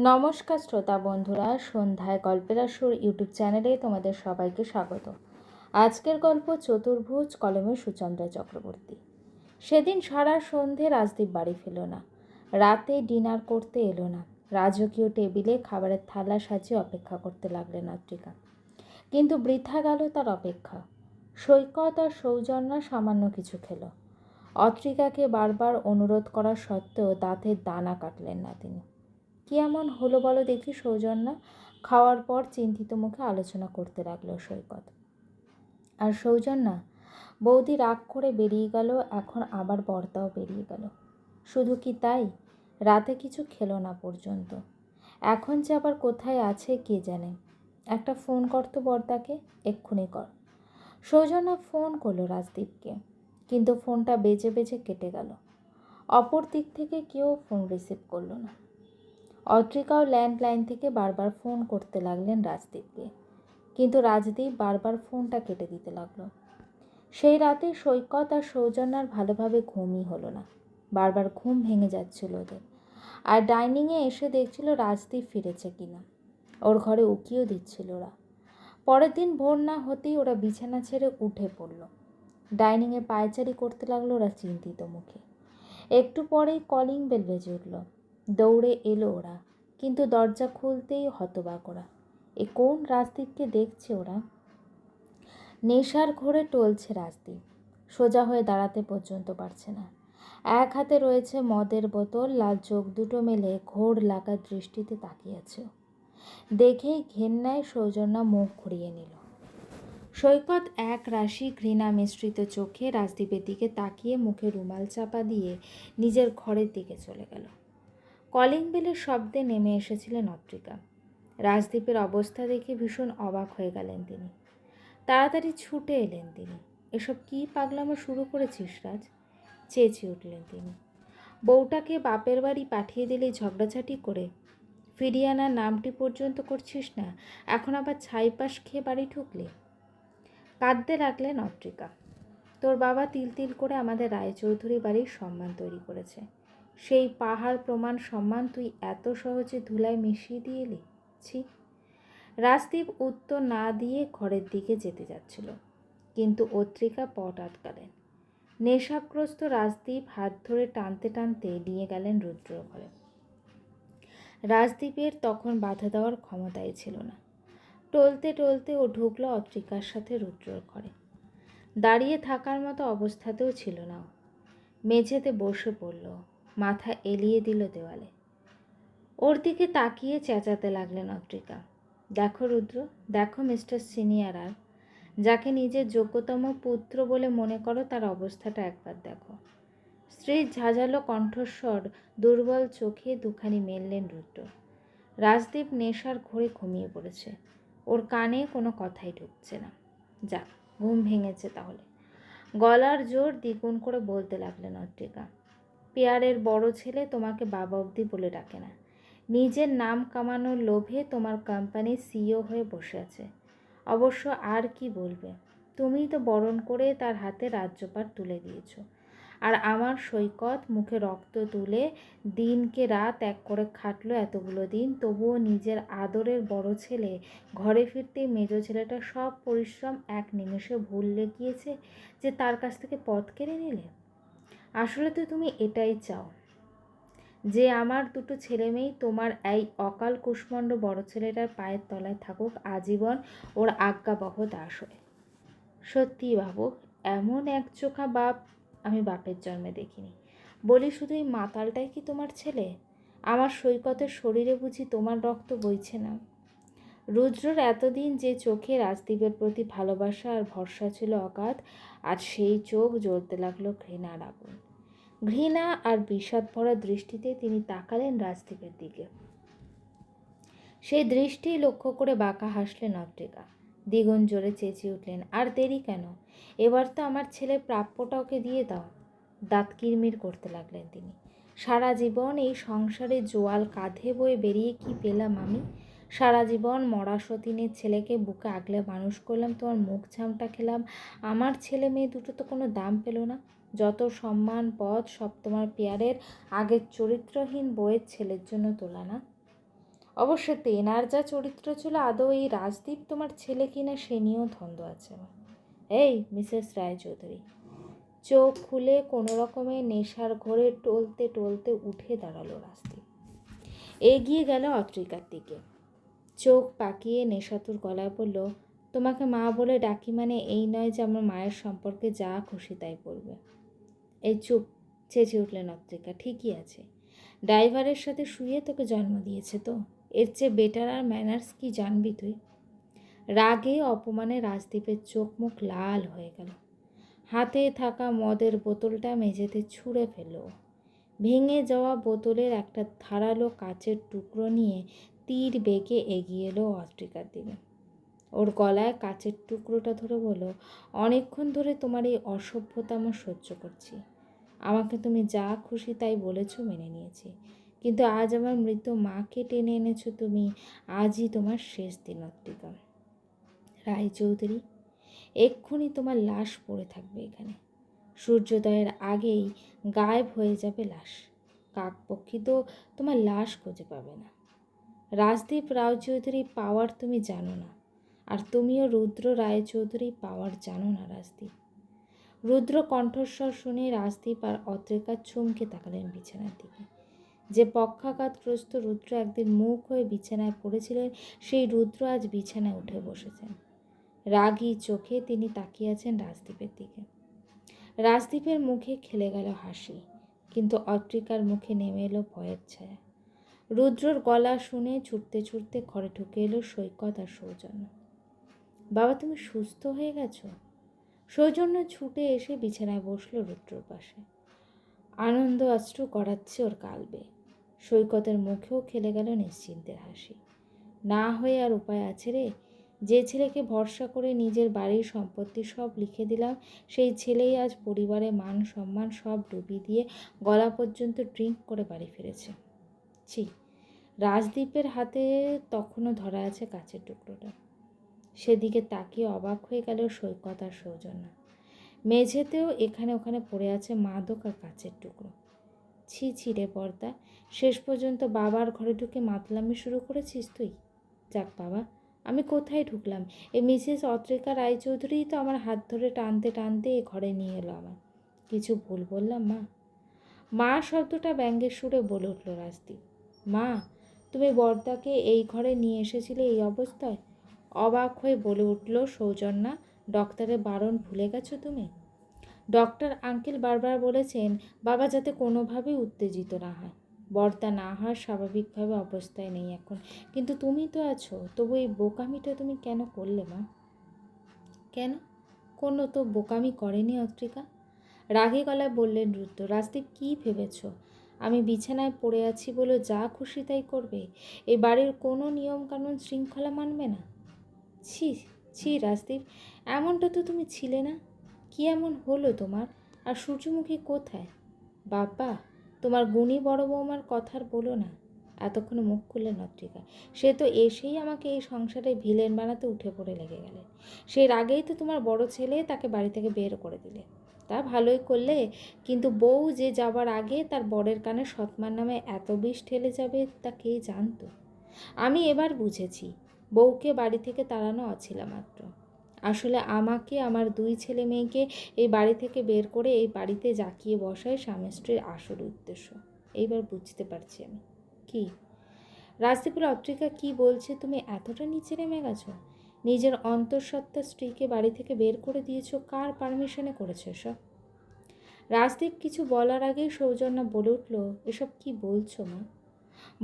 নমস্কার শ্রোতা বন্ধুরা, সন্ধ্যায় গল্পের আসর ইউটিউব চ্যানেলে তোমাদের সবাইকে স্বাগত। আজকের গল্প চতুর্ভুজ কলমে সুচন্দ্রা চক্রবর্তী। সেদিন সারা সন্ধে রাজদীপ বাড়ি ফেলো না। রাতে ডিনার করতে এলো না। রাজকীয় টেবিলে খাবারের থালা সাজিয়ে অপেক্ষা করতে লাগলেন আত্রিকা কিন্তু বৃথা গেল তার অপেক্ষা। সৈকত আর সৌজন্যা সামান্য কিছু খেলো। অত্রিকাকে বারবার অনুরোধ করা সত্ত্বেও দাঁতের দানা কাটলেন না তিনি। কি এমন হলো বলো দেখি সৌজন্যা। খাওয়ার পর চিন্তিত মুখে আলোচনা করতে লাগল সৈকত। আর সৌজন্যা, বৌদি রাগ করে বেরিয়ে গেল, এখন আবার বর্দাও বেরিয়ে গেল। শুধু কি তাই? রাতে কিছু খেলো না পর্যন্ত। এখন যে আবার কোথায় আছে কে জানে। একটা ফোন করতো বর্দাকে এক্ষুনি কর। সৌজন্যা ফোন করল রাজদীপকে, কিন্তু ফোনটা বেজে বেজে কেটে গেল। অপর দিক থেকে কেউ ফোন রিসিভ করল না। অদ্রিকাও ল্যান্ডলাইন থেকে বারবার ফোন করতে লাগলেন রাজদীপকে। কিন্তু রাজদীপ বারবার ফোনটা কেটে দিতে লাগল। সেই রাতে সৈকত আর সৌজন্যার ভালোভাবে ঘুমই হলো না। বারবার ঘুম ভেঙে যাচ্ছিল ওদের। আর ডাইনিংয়ে এসে দেখছিল রাজদীপ ফিরেছে কিনা। ওর ঘরে উকিও দিচ্ছিল ওরা। পরের দিন ভোর না হতেই ওরা বিছানা ছেড়ে উঠে পড়ল। ডাইনিংয়ে পায়চারি করতে লাগল ওরা চিন্তিত মুখে। একটু পরেই কলিং বেল বেজে উঠল। দৌড়ে এলো ওরা, কিন্তু দরজা খুলতেই হতবাক ওরা। এ কোন রাজদীপকে দেখছে ওরা? নেশার ঘোরে টলছে রাজদীপ, সোজা হয়ে দাঁড়াতে পর্যন্ত পারছে না। এক হাতে রয়েছে মদের বোতল, লাল চোখ দুটো মেলে ঘোর লাগা দৃষ্টিতে তাকিয়েছে দেখেই ঘেন্নায় সৌজন্যা মুখ ঘুরিয়ে নিল। সৈকত এক রাশি ঘৃণা মিশ্রিত চোখে রাজদীপের দিকে তাকিয়ে মুখে রুমাল চাপা দিয়ে নিজের ঘরের দিকে চলে গেল। কলিং বেলের শব্দে নেমে এসেছিলেন অত্রিকা। রাজদ্বীপের অবস্থা দেখে ভীষণ অবাক হয়ে গেলেন তিনি। তাড়াতাড়ি ছুটে এলেন তিনি। এসব কী পাগলামো শুরু করেছিস রাজ? চেঁচিয়ে উঠলেন তিনি। বউটাকে বাপের বাড়ি পাঠিয়ে দিলে ঝগড়াঝাটি করে। ফিরিয়ে আনার নামটি পর্যন্ত করছিস না, এখন আবার ছাইপাশ খেয়ে বাড়ি ঢুকলে? কাঁদতে লাগলেন অত্রিকা। তোর বাবা তিল তিল করে আমাদের রায়চৌধুরী বাড়ির সম্মান তৈরি করেছে। সেই পাহাড় প্রমাণ সম্মান তুই এত সহজে ধুলায় মিশিয়ে দিয়ে এলি? ছি। রাজদীপ উত্তর না দিয়ে ঘরের দিকে যেতে যাচ্ছিল, কিন্তু অত্রিকা পট আটকালেন। নেশাগ্রস্ত রাজদীপ হাত ধরে টানতে টানতে নিয়ে গেলেন রুদ্র ঘরে। রাজদীপের তখন বাধা দেওয়ার ক্ষমতাই ছিল না। টলতে টলতে ও ঢুকলো অত্রিকার সাথে রুদ্রর ঘরে। দাঁড়িয়ে থাকার মতো অবস্থাতেও ছিল না মেঝেতে বসে পড়ল। মাথা এলিয়ে দিল দেওয়ালে। ওর দিকে তাকিয়ে চেঁচাতে লাগলেন অত্রিকা। দেখো রুদ্র, দেখো মিস্টার সিনিয়র আর, যাকে নিজের যোগ্যতম পুত্র বলে মনে করো তার অবস্থাটা একবার দেখো। স্ত্রীর ঝাঁঝালো কণ্ঠস্বর দুর্বল চোখে দুখানি মেললেন রুদ্র। রাজদীপ নেশার ঘোরে ঘুমিয়ে পড়েছে। ওর কানে কোনো কথাই ঢুকছে না। যাক, ঘুম ভেঙেছে তাহলে। গলার জোর দ্বিগুণ করে বলতে লাগলেন অত্রিকা। পেয়ারের বড় ছেলে তোমাকে বাবা অবধি বলে ডাকে না। নিজের নাম কামানোর লোভে তোমার কোম্পানি সিও হয়ে বসে আছে। অবশ্য আর কি বলবে? তুমিই তো বরণ করে তার হাতে রাজ্যপাট তুলে দিয়েছ। আর আমার সৈকত মুখে রক্ত তুলে দিনকে রাত এক করে খাটলো এতগুলো দিন, তবুও নিজের আদরের বড় ছেলে ঘরে ফিরতেই মেজ ছেলেটা সব পরিশ্রম এক নিমেষে ভুললে গিয়েছে যে তার কাছ থেকে পথ কেড়ে নিলে? আসলে তো তুমি এটাই চাও যে আমার দুটো ছেলে মেয়েই তোমার এই অকাল কুষ্মণ্ড বড় ছেলেটার পায়ের তলায় থাকুক, আজীবন ওর আজ্ঞাবহ দাস হয়ে। সত্যি বাবু, এমন এক চোখা বাপ আমি বাপের জন্মে দেখিনি। বলি শুধু এই মাতালটাই কি তোমার ছেলে? আমার সৈকতের শরীরে বুঝি তোমার রক্ত বইছে না। রুদ্রর এতদিন যে চোখে রাজদীপের প্রতি ভালোবাসা আর ভরসা ছিল অগাধ, আজ সেই চোখ জ্বলতে লাগল ঘৃণার আগুন। ঘৃণা আর বিষাদ ভরা দৃষ্টিতে তিনি তাকালেন রাজদীপের দিকে। সেই দৃষ্টি লক্ষ্য করে বাঁকা হাসলেন অট্রিকা দ্বিগুণ জোরে চেঁচিয়ে উঠলেন, আর দেরি কেন? এবার তো আমার ছেলের প্রাপ্যটা ওকে দিয়ে দাও। দাঁত কিরমির করতে লাগলেন তিনি। সারা জীবন এই সংসারে জোয়াল কাঁধে বয়ে বেরিয়ে কি পেলাম আমি? সারা জীবন মরা সতীনের ছেলেকে বুকে আগলে মানুষ করলাম, তোমার মুখ ছামটা খেলাম। আমার ছেলে মেয়ে দুটো তো কোনো দাম পেল না। যত সম্মান পদ সব তোমার পেয়ারের আগের চরিত্রহীন বইয়ের ছেলের জন্য তোলা না। অবশ্য তেনার যা চরিত্র ছিল, আদৌ এই রাজদীপ তোমার ছেলে কিনা সে নিয়েও ধন্দ আছে আমার। এই, মিসেস রায়চৌধুরী, চোখ খুলে কোনো রকমে নেশার ঘোরে টলতে টলতে উঠে দাঁড়াল রাজদীপ। এগিয়ে গেল অত্রিকার দিকে। চোখ পাকিয়ে নেশাতুর গলায় বলল, তোমাকে মা বলে ডাকি মানে এই নয় যে আমার মায়ের সম্পর্কে যা খুশি তাই বলবে। এই চুপ চেঁচে উঠলেন অত্রিকা ঠিকই আছে। ড্রাইভারের সাথে শুয়ে তোকে জন্ম দিয়েছে তো? এর চেয়ে বেটার আর ম্যানার্স কি জানবি তুই? রাগে অপমানে রাজদীপের চোখ মুখ লাল হয়ে গেল। হাতে থাকা মদের বোতলটা মেঝেতে ছুঁড়ে ফেলল। ভেঙে যাওয়া বোতলের একটা ধারালো কাচের টুকরো নিয়ে তীর বেগে এগিয়ে এলো অস্ট্রিকার দিকে। ওর গলায় কাচের টুকরোটা ধরে বলো অনেকক্ষণ ধরে তোমার এই অসভ্যতা আমার সহ্য করছি। আমাকে তুমি যা খুশি তাই বলেছ মেনে নিয়েছি। কিন্তু আজ আমার মৃত মাকে টেনে এনেছো তুমি, আজই তোমার শেষ দিন অত্রিকা রায়চৌধুরী এক্ষুনি তোমার লাশ পড়ে থাকবে এখানে। সূর্যোদয়ের আগেই গায়েব হয়ে যাবে লাশ। কাকপক্ষী তো তোমার লাশ খুঁজে পাবে না। রাজদীপ রায়চৌধুরী পাওয়ার তুমি জানো না। আর তুমিও রুদ্র রায়চৌধুরী পাওয়ার জানো না রাজদীপ। রুদ্র কণ্ঠস্বর শুনে রাজদীপ আর অত্রেকা চমকে তাকালেন বিছানার দিকে। যে পক্ষাঘাতগ্রস্ত রুদ্র একদিন মুখ হয়ে বিছানায় পড়েছিলেন, সেই রুদ্র আজ বিছানায় উঠে বসেছেন। রাগী চোখে তিনি তাকিয়ে আছেন রাজদীপের দিকে। রাজদীপের মুখে খেলে গেল হাসি, কিন্তু অট্রিকার মুখে নেমে এলো ভয়ের ছায়া। রুদ্রর গলা শুনে ছুটতে ছুটতে ঘরে ঢুকে এলো সৈকত আর সৌজন্য। বাবা, তুমি সুস্থ হয়ে গেছো? সৌজন্য ছুটে এসে বিছানায় বসল রুদ্রর পাশে। আনন্দ অশ্রু করাচ্ছে ওর কালবে। সৈকতের মুখেও খেলে গেল নিশ্চিন্তের হাসি। না হয়ে আর উপায় আছে রে। যে ছেলেকে ভরসা করে নিজের বাড়ির সম্পত্তি সব লিখে দিলাম, সেই ছেলেই আজ পরিবারে মান সম্মান সব ডুবি দিয়ে গলা পর্যন্ত ড্রিঙ্ক করে বাড়ি ফিরেছে। ছি। রাজদীপের হাতে তখনও ধরা আছে কাছের টুকরোটা। সেদিকে তাকিয়ে অবাক হয়ে গেল সৈকত আর সৌজন্য। মেঝেতেও এখানে ওখানে পড়ে আছে মাদক আর কাচের টুকরো। ছি ছি রে পর্দা, শেষ পর্যন্ত বাবার ঘরে ঢুকে মাতলামি শুরু করেছিস তুই? যাক বাবা, আমি কোথায় ঢুকলাম? এই মিসেস অত্রিকা রায়চৌধুরী তো আমার হাত ধরে টানতে টানতে এ ঘরে নিয়ে এলো আমার কিছু ভুল বললাম মা? মা শব্দটা ব্যঙ্গের সুরে বলে উঠল রাজদীপ। মা, তুমি বর্দাকে এই ঘরে নিয়ে এসেছিলে এই অবস্থায়? অবাক হয়ে বলে উঠল, সৌজন্যা ডক্টরের বারণ ভুলে গেছো তুমি? ডক্টর আঙ্কেল বারবার বলেছেন, বাবা যাতে কোনোভাবেই উত্তেজিত না হয়। বর্দা না হওয়ার স্বাভাবিকভাবে অবস্থায় নেই এখন। কিন্তু তুমি তো আছো, তবু এই বোকামিটা তুমি কেন করলে মা? কেন? কোনো তো বোকামি করেনি অত্রিকা। রাগে গলায় বললেন রুদ্র, রাজদীপ কী ভেবেছ? আমি বিছানায় পড়ে আছি বলে যা খুশি তাই করবে। এই বাড়ির কোনো নিয়মকানুন শৃঙ্খলা মানবে না। ছি ছি রাজদীপ, এমনটা তো তুমি ছিলে না। কি এমন হলো তোমার? আর সূর্যমুখী কোথায়? বাবা, তোমার গুণী বড় বৌমার কথার বলো না। এতক্ষণ মুখ খুললেন অত্রিকা সে তো এসেই আমাকে এই সংসারে ভিলেন বানাতে উঠে পড়ে লেগে গেলেন। সেই আগেই তো তোমার বড় ছেলে তাকে বাড়ি থেকে বের করে দিলে। তা ভালোই করলে। কিন্তু বউ যে যাবার আগে তার বরের কানে সৎমার নামে এত বিষ ঠেলে যাবে তা কে জানতো? আমি এবার বুঝেছি, বউকে বাড়ি থেকে তাড়ানো অছিলা মাত্র। আসলে আমাকে, আমার দুই ছেলে মেয়েকে এই বাড়ি থেকে বের করে এই বাড়িতে জাকিয়ে বসায় স্বামী স্ত্রীর আসল উদ্দেশ্য। এইবার বুঝতে পারছি আমি। কি? রাজদীপুর অত্রিকা কি বলছে তুমি এতটা নিচে নেমে গেছো? নিজের অন্তঃসত্ত্বা স্ত্রীকে বাড়ি থেকে বের করে দিয়েছ, কার পারমিশনে করেছ এসব? রাজদীপ কিছু বলার আগেই সৌজন্য বলে উঠল, এসব কি বলছো মা?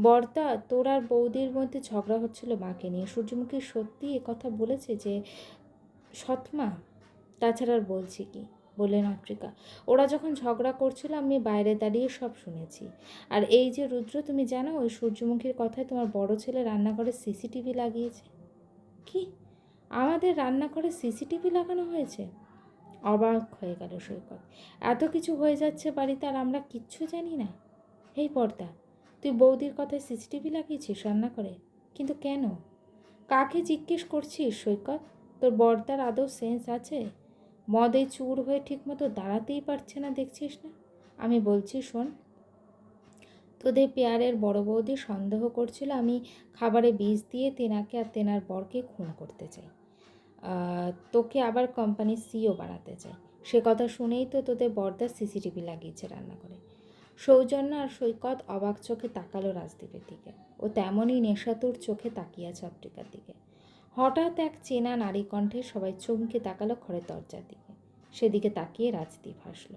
বর্দা তোর আর বৌদির মধ্যে ঝগড়া হচ্ছিল মাকে নিয়ে। সূর্যমুখী সত্যি কথা বলেছে যে সৎমা তাছাড়া আর বলছি কি? বললেন আফ্রিকা। ওরা যখন ঝগড়া করছিল, আমি বাইরে দাঁড়িয়ে সব শুনেছি। আর এই যে রুদ্র, তুমি জানো, ওই সূর্যমুখীর কথায় তোমার বড় ছেলে রান্নাঘরে সিসিটিভি লাগিয়েছে? কি? আমাদের রান্নাঘরে সিসিটিভি লাগানো হয়েছে? অবাক হয়ে গেল সৈকত। এত কিছু হয়ে যাচ্ছে বাড়িতে আর আমরা কিচ্ছু জানি না। এই পর্দা, তুই বৌদির কথায় সিসিটিভি লাগিয়েছিস রান্না করে? কিন্তু কেন? কাকে জিজ্ঞেস করছিস সৈকত? তোর বর্দার আদৌ সেন্স আছে? মদে চুর হয়ে ঠিকমতো দাঁড়াতেই পারছে না, দেখছিস না? আমি বলছি, শোন। তোদের পেয়ারের বড় বৌদি সন্দেহ করছিল আমি খাবারে বিষ দিয়ে তেনাকে আর তেনার বরকে খুন করতে চাই। তোকে আবার কোম্পানির সিও বানাতে চাই। সে কথা শুনেই তো তোদের বর্দার সিসিটিভি লাগিয়েছে রান্না করে। সৌজন্য আর সৈকত অবাক চোখে তাকালো রাজদীপের দিকে। ও তেমনই নেশাতুর চোখে তাকিয়ে আছে দিকে। হঠাৎ এক চেনা নারী কণ্ঠে সবাই চমকে তাকালো ঘরের দরজার দিকে। সেদিকে তাকিয়ে রাজদীপ হাসলো।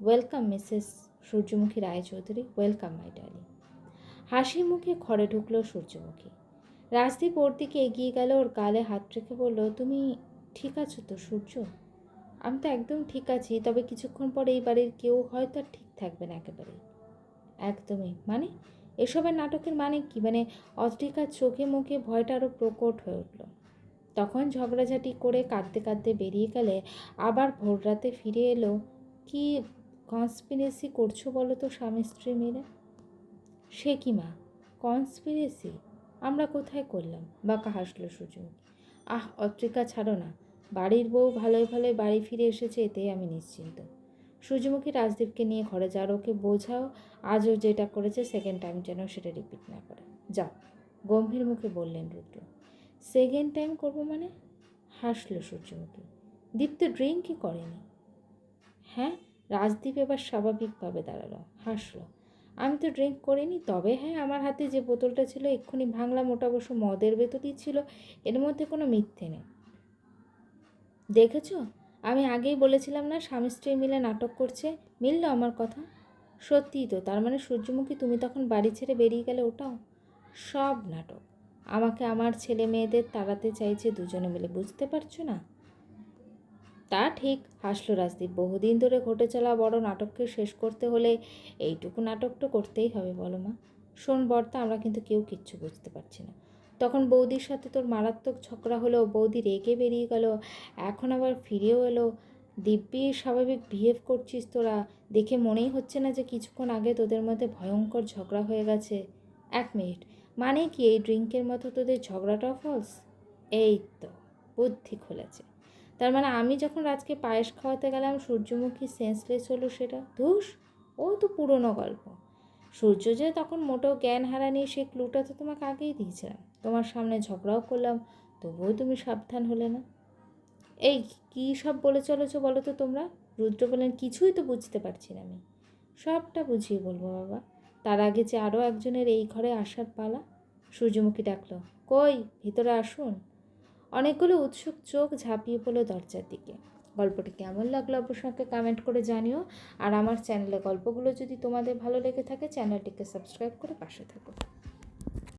ওয়েলকাম মিসেস সূর্যমুখী রায়চৌধুরী। ওয়েলকাম মাই ডার্লিং হাসি মুখে ঘরে ঢুকলো সূর্যমুখী। রাজদীপ ওর দিকে এগিয়ে গেল, ওর গালে হাত রেখে বলল, তুমি ঠিক আছো তো সূর্য? আমি তো একদম ঠিক আছি, তবে কিছুক্ষণ পরে এই বাড়ির কেউ হয়তো আর ঠিক থাকবে না একেবারেই। একদমই মানে? এসবের নাটকের মানে কি? মানে অদ্রিকার চোখে মুখে ভয়টা আরও প্রকট হয়ে উঠল। তখন ঝগড়াঝাটি করে কাঁদতে কাঁদতে বেরিয়ে গেলে আবার ভোর রাতে ফিরে এলো, কি কনস্পিরেসি করছ বলো তো স্বামী স্ত্রী মিলে সে কি মা? কনস্পিরেসি আমরা কোথায় করলাম? বাঁকা হাসলো সূর্যমুখী আহ, অত্রিকা ছাড়ো না। বাড়ির বউ ভালোই ভালোই বাড়ি ফিরে এসেছে, এতেই আমি নিশ্চিন্ত। সূর্যমুখী রাজদীপকে নিয়ে ঘরে যাও, আর ওকে বোঝাও, আজও যেটা করেছে সেকেন্ড টাইম যেন সেটা রিপিট না করে। যাও, গম্ভীর মুখে বললেন রুদ্র। সেকেন্ড টাইম করব মানে? হাসলো সূর্যমুখী। দীপ্ত ড্রিঙ্কই করেনি। হ্যাঁ রাজদীপ এবার স্বাভাবিকভাবে দাঁড়াল। হাসলো। আমি তো ড্রিঙ্ক করিনি, তবে হ্যাঁ আমার হাতে যে বোতলটা ছিল, এক্ষুনি ভাঙলাম ওটা অবশ্য মদের ভেতরই ছিল, এর মধ্যে কোনো মিথ্যে নেই। দেখেছ? আমি আগেই বলেছিলাম না, স্বামী স্ত্রী মিলে নাটক করছে, মিললো আমার কথা? সত্যিই তো, তার মানে সূর্যমুখী তুমি তখন বাড়ি ছেড়ে বেরিয়ে গেলে ওটাও? সব নাটক। আমাকে আমার ছেলে মেয়েদের তাড়াতে চাইছে দুজনে মিলে, বুঝতে পারছ না? তা ঠিক হাসলো রাজদীপ। বহুদিন ধরে ঘটে চলা বড় নাটককে শেষ করতে হলে এইটুকু নাটক তো করতেই হবে, বলো মা। শোন বর্তা, আমরা কিন্তু কেউ কিচ্ছু বুঝতে পারছি না। তখন বৌদির সাথে তোর মারাত্মক ঝগড়া হলো, বৌদি রেগে বেরিয়ে গেল, এখন আবার ফিরেও এলো। দিব্যি, স্বাভাবিক বিহেভ করছিস তোরা। দেখে মনেই হচ্ছে না যে কিছুক্ষণ আগে তোদের মধ্যে ভয়ঙ্কর ঝগড়া হয়ে গেছে। এক মিনিট মানে কি এই ড্রিঙ্কের মতো তোদের ঝগড়াটাও ফলস এই তো, বুদ্ধি খুলেছে। তার মানে আমি যখন রাজকে পায়েস খাওয়াতে গেলাম, সূর্যমুখী সেন্সলেস হলো সেটা। ধুস, ও তো পুরনো গল্প। সূর্য যে তখন মোটেও জ্ঞান হারানি সে ক্লুটা তো তোমাকে আগেই দিয়েছিলাম। তোমার সামনে ঝগড়াও করলাম, তবুও তুমি সাবধান হলে না। এই কী সব বলে চলেছো বলো তো তোমরা? রুদ্র বলেন কিছুই তো বুঝতে পারছি না আমি। সবটা বুঝিয়ে বলব বাবা। তার আগে যে আরও একজনের এই ঘরে আসার পালা। সূর্যমুখী ডাকলো, কই, ভিতরে আসুন। অনেকগুলো উৎসুক চোখ ঝাঁপিয়ে পড়ল দরজার দিকে। গল্পটি কেমন লাগল অবশ্যই কমেন্ট করে জানিও। আর আমার চ্যানেলে গল্পগুলো যদি তোমাদের ভালো লেগে থাকে চ্যানেলটিকে সাবস্ক্রাইব করে পাশে থাকো।